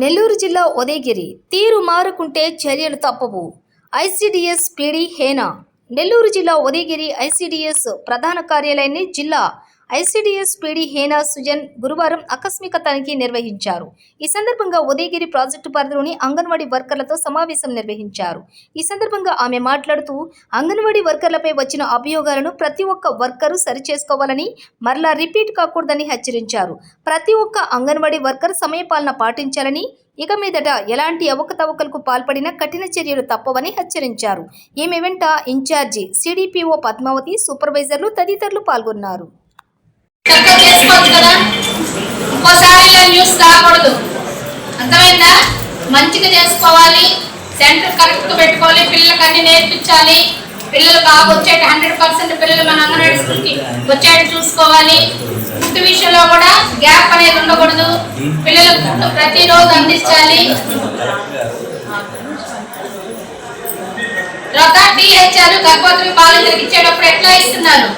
నెల్లూరు జిల్లా ఉదయగిరి తీరు మారుకుంటే చర్యలు తప్పవు. ICDS PD హేనా. నెల్లూరు జిల్లా ఉదయగిరి ఐసీడీఎస్ ప్రధాన కార్యాలయాన్ని జిల్లా ఐసీడీఎస్ పీడీ హేనా సుజన్ గురువారం ఆకస్మిక తనిఖీ నిర్వహించారు. ఈ సందర్భంగా ఉదయగిరి ప్రాజెక్టు పరిధిలోని అంగన్వాడీ వర్కర్లతో సమావేశం నిర్వహించారు. ఈ సందర్భంగా ఆమె మాట్లాడుతూ అంగన్వాడీ వర్కర్లపై వచ్చిన అభియోగాలను ప్రతి ఒక్క వర్కరు సరిచేసుకోవాలని మరలా రిపీట్ కాకూడదని హెచ్చరించారు. ప్రతి ఒక్క అంగన్వాడీ వర్కర్ సమయపాలన పాటించాలని ఇక మీదట ఎలాంటి అవకతవకలకు పాల్పడిన కఠిన చర్యలు తప్పవని హెచ్చరించారు. ఈమె వెంట ఇన్ఛార్జి సిడిపిఓ పద్మావతి సూపర్వైజర్లు తదితరులు పాల్గొన్నారు. అర్థమైందా మంచిగా చేసుకోవాలి సెంటర్ కరెక్ట్ పెట్టుకోవాలి పిల్లలకి అన్ని నేర్పించాలి పిల్లలు బాగా వచ్చేట హండ్రెడ్ పర్సెంట్ పిల్లలు మన అంగన్వాడీ స్కూల్కి వచ్చేట్టు చూసుకోవాలి. ఫుడ్ విషయంలో కూడా గ్యాప్ అనేది ఉండకూడదు. పిల్లలకు ఫుడ్ ప్రతిరోజు అందించాలి. రొక్క టీ ఇచ్చారు గర్భవతులు బాలింతలకు ఇచ్చేటప్పుడు ఎట్లా ఇస్తున్నారు?